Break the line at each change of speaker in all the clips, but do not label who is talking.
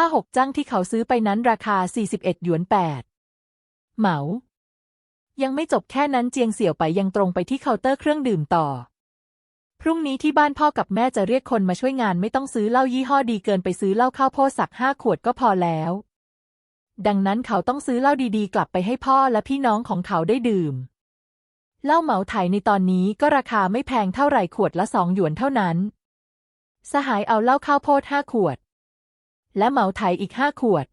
ผ้าหกจ้างที่เขาซื้อไปนั้นราคา 41 หยวนแปดเหมา ยังไม่จบแค่นั้นเจียงเสี่ยวไปยังตรงไปที่เคาน์เตอร์เครื่องดื่มต่อ พรุ่งนี้ที่บ้านพ่อกับแม่จะเรียกคนมาช่วยงานไม่ต้องซื้อเหล้ายี่ห้อดีเกินไปซื้อเหล้าข้าวโพดสักห้าขวดก็พอแล้ว ดังนั้นเขาต้องซื้อเหล้าดีๆ กลับไปให้พ่อและพี่น้องของเขาได้ดื่ม เหล้าเหมาไถในตอนนี้ก็ราคาไม่แพงเท่าไหร่ขวดละสองหยวนเท่านั้น สหายเอาเหล้าข้าวโพดห้าขวด และเหมาไถอีกห้าขวด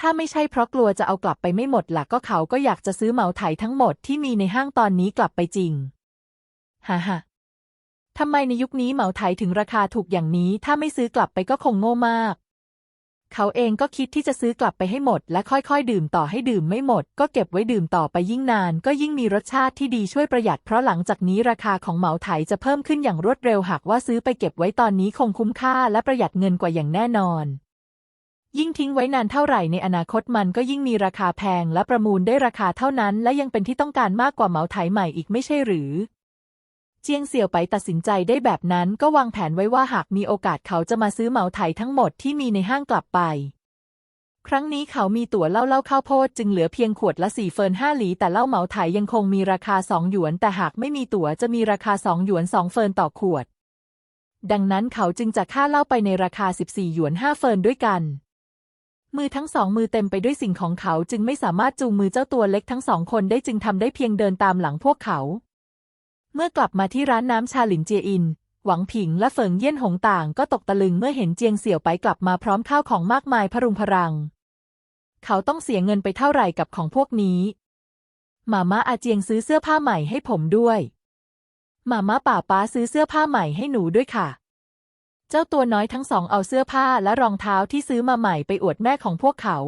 ถ้าไม่ใช่เพราะกลัวจะเอากลับไปไม่หมดหลักก็เขาก็อยากจะซื้อเหมาไถทั้งหมดที่มีในห้างตอนนี้กลับไปจริงฮ่าฮ่าทำไมในยุคนี้เหมาไถถึงราคาถูกอย่างนี้ ถ้าไม่ซื้อกลับไปก็คงโง่มาก เขาเองก็คิดที่จะซื้อกลับไปให้หมด และค่อยๆ ดื่มต่อให้ดื่มไม่หมด ก็เก็บไว้ดื่มต่อไปยิ่งนาน ก็ยิ่งมีรสชาติที่ดีช่วยประหยัด เพราะหลังจากนี้ราคาของเหมาไถจะเพิ่มขึ้นอย่างรวดเร็วหากว่าซื้อไปเก็บไว้ตอนนี้คงคุ้มค่าและประหยัดเงินกว่าอย่างแน่นอน ยิ่งทิ้งไว้นานเท่าไหร่ในอนาคตมันก็ยิ่งมีราคาแพงและประมูลได้ราคาเท่านั้น และยังเป็นที่ต้องการมากกว่าเหมาไถใหม่อีกไม่ใช่หรือ เจียงเสี่ยวไปตัดสินใจได้แบบนั้นก็วางแผนไว้ว่าหากมีโอกาสเขาจะมาซื้อเหมาไถทั้งหมดที่มีในห้างกลับไป ครั้งนี้เขามีตั๋วเล้าเล้าข้าวโพดจึงเหลือเพียงขวดละสี่เฟินห้าหลี แต่เล้าเหมาไถยังคงมีราคาสองหยวน แต่หากไม่มีตั๋วจะมีราคาสองหยวนสองเฟินต่อขวด ดังนั้นเขาจึงจะค่าเหล้าไปในราคาสิบสี่หยวนห้าเฟินด้วยกัน มือทั้งสองมือเต็มไปด้วยสิ่งของเขาจึงไม่สามารถจูงมือเจ้าตัวเล็กทั้งสองคนได้จึงทำได้เพียงเดินตามหลังพวกเขา เมื่อกลับมาที่ร้านน้ำชาหลินเจียอิน หวังผิงและเฟิงเยี่ยนหงต่างก็ตกตะลึงเมื่อเห็นเจียงเสี่ยวไปกลับมาพร้อมข้าวของมากมายพรุงพรัง เขาต้องเสียเงินไปเท่าไหร่กับของพวกนี้หมาม่าอาเจียงซื้อเสื้อผ้าใหม่ให้ผมด้วยหมาม่าป่าป้าซื้อเสื้อผ้าใหม่ให้หนูด้วยค่ะ เจ้าตัวน้อยทั้งสองเอาเสื้อผ้าและรองเท้าที่ซื้อมาใหม่ไปอวดแม่ของพวกเขา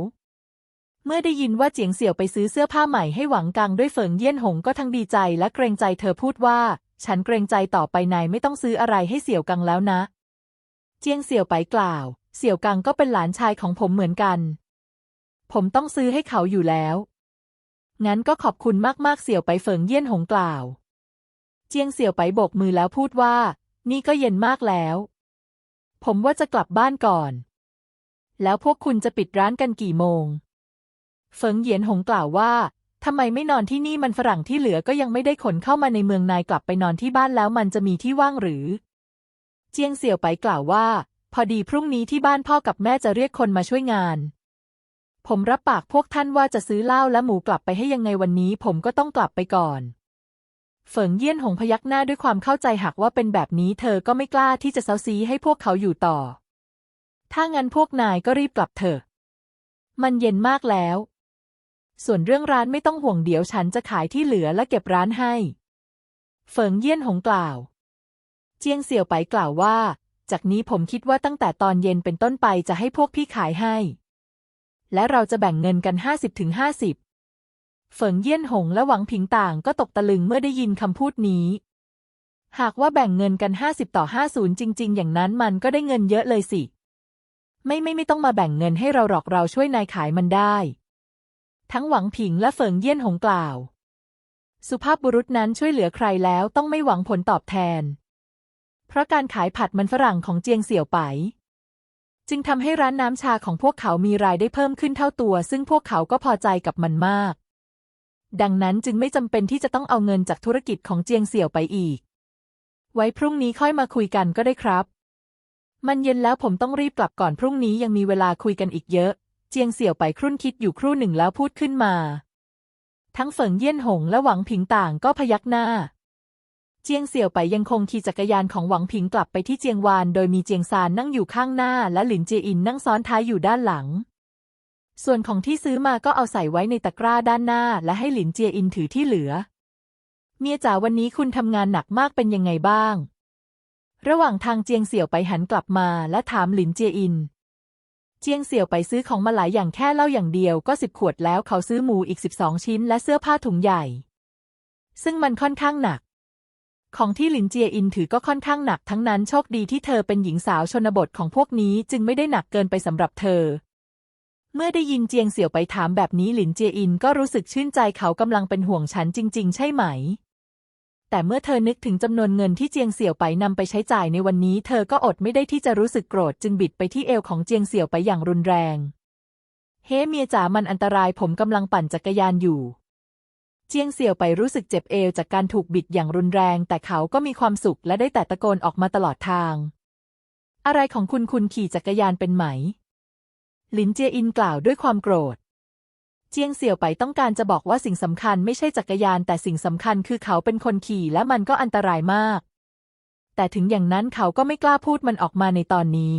เมื่อได้ยินว่าเจียงเสี่ยวไปซื้อเสื้อผ้าใหม่ให้หวังกังด้วยเฟิงเยี่ยนหงก็ทั้งดีใจและเกรงใจเธอพูดว่า ฉันเกรงใจต่อไปนายไม่ต้องซื้ออะไรให้เสี่ยวกังแล้วนะ เจียงเสี่ยวไปกล่าว เสี่ยวกังก็เป็นหลานชายของผมเหมือนกัน ผมต้องซื้อให้เขาอยู่แล้ว งั้นก็ขอบคุณมากๆเสี่ยวไปเฟิงเยี่ยนหงกล่าว เจียงเสี่ยวไปโบกมือแล้วพูดว่า นี่ก็เย็นมากแล้ว ผมว่าจะกลับบ้านก่อน แล้วพวกคุณจะปิดร้านกันกี่โมง เฟิงเหยียนหงกล่าวว่าทำไมไม่นอนที่นี่มันฝรั่งที่เหลือก็ยังไม่ได้ขนเข้ามาในเมืองนายกลับไปนอนที่บ้านแล้วมันจะมีที่ว่างหรือ เจียงเสี่ยวไปกล่าวว่า พอดีพรุ่งนี้ที่บ้านพ่อกับแม่จะเรียกคนมาช่วยงาน ผมรับปากพวกท่านว่าจะซื้อเหล้าและหมูกลับไปให้ยังไงวันนี้ ผมก็ต้องกลับไปก่อน เฟิงเยี่ยนหงพยักหน้าด้วยความเข้าใจหากว่าเป็นแบบนี้เธอก็ไม่กล้าที่จะเซาซีให้พวกเขาอยู่ต่อ ถ้างั้นพวกนายก็รีบกลับเถอะ มันเย็นมากแล้ว ส่วนเรื่องร้านไม่ต้องห่วงเดี๋ยวฉันจะขายที่เหลือและเก็บร้านให้เฟิงเยี่ยนหงกล่าว เจียงเสี่ยวไปกล่าวว่า จากนี้ผมคิดว่าตั้งแต่ตอนเย็นเป็นต้นไปจะให้พวกพี่ขายให้ และเราจะแบ่งเงินกันห้าสิบถึงห้าสิบ เฟิงเยี่ยนหงและหวังผิงต่างก็ตกตะลึงเมื่อได้ยินคำพูดนี้ หากว่าแบ่งเงินกันห้าสิบต่อห้าศูนย์จริง ๆ อย่างนั้นมันก็ได้เงินเยอะเลยสิ ไม่ไม่ไม่ต้องมาแบ่งเงินให้เราหรอกเราช่วยนายขายมันได้ ทั้งหวังผิงและเฟิงเยี่ยนหงกล่าว สุภาพบุรุษนั้นช่วยเหลือใครแล้วต้องไม่หวังผลตอบแทน เพราะการขายผัดมันฝรั่งของเจียงเสี่ยวไปจึงทำให้ร้านน้ำชาของพวกเขามีรายได้เพิ่มขึ้นเท่าตัว ซึ่งพวกเขาก็พอใจกับมันมาก ดังนั้นจึงไม่จำเป็นที่จะต้องเอาเงินจากธุรกิจของเจียงเสี่ยวไปอีก ไว้พรุ่งนี้ค่อยมาคุยกันก็ได้ครับ มันเย็นแล้วผมต้องรีบกลับก่อนพรุ่งนี้ยังมีเวลาคุยกันอีกเยอะ เจียงเสี่ยวไปครุ่นคิดอยู่ครู่หนึ่งแล้วพูดขึ้นมา ทั้งเฟิงเยี่ยนหงและหวังผิงต่างก็พยักหน้า เจียงเสี่ยวไปยังคงขี่จักรยานของหวังผิงกลับไปที่เจียงวาน โดยมีเจียงซานนั่งอยู่ข้างหน้าและหลินเจียอินนั่งซ้อนท้ายอยู่ด้านหลัง ส่วนของที่ซื้อมาก็เอาใส่ไว้ในตะกร้าด้านหน้า และให้หลินเจียอินถือที่เหลือ เมียจ๋าวันนี้คุณทำงานหนักมากเป็นยังไงบ้าง ระหว่างทางเจียงเสี่ยวไปหันกลับมาและถามหลินเจียอิน เจียงเสี่ยวไปซื้อของมาหลายอย่างแค่เหล้าอย่างเดียวก็สิบขวดแล้วเขาซื้อหมูอีกสิบสองชิ้นและเสื้อผ้าถุงใหญ่ ซึ่งมันค่อนข้างหนัก ของที่หลินเจียอินถือก็ค่อนข้างหนักทั้งนั้นโชคดีที่เธอเป็นหญิงสาวชนบทของพวกนี้จึงไม่ได้หนักเกินไปสำหรับเธอ เมื่อได้ยินเจียงเสี่ยวไปถามแบบนี้หลินเจียอินก็รู้สึกชื่นใจเขากำลังเป็นห่วงฉันจริง ๆ ใช่ไหม แต่เมื่อเธอนึกถึงจำนวนเงินที่เจียงเสี่ยวไปนำไปใช้จ่ายในวันนี้ เธอก็อดไม่ได้ที่จะรู้สึกโกรธจึงบิดไปที่เอวของเจียงเสี่ยวไปอย่างรุนแรง เฮ้เมียจ๋ามันอันตรายผมกำลังปั่นจักรยานอยู่ เจียงเสี่ยวไปรู้สึกเจ็บเอวจากการถูกบิดอย่างรุนแรง แต่เขาก็มีความสุขและได้แต่ตะโกนออกมาตลอดทาง อะไรของคุณคุณขี่จักรยานเป็นไหม หลินเจียอินกล่าวด้วยความโกรธ เจียงเสี่ยวไปต้องการจะบอกว่าสิ่งสำคัญไม่ใช่จักรยานแต่สิ่งสำคัญคือเขาเป็นคนขี่และมันก็อันตรายมาก แต่ถึงอย่างนั้นเขาก็ไม่กล้าพูดมันออกมาในตอนนี้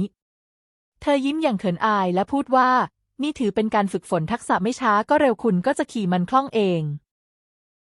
เธอยิ้มอย่างเขินอายและพูดว่า นี่ถือเป็นการฝึกฝนทักษะไม่ช้าก็เร็วคุณก็จะขี่มันคล่องเอง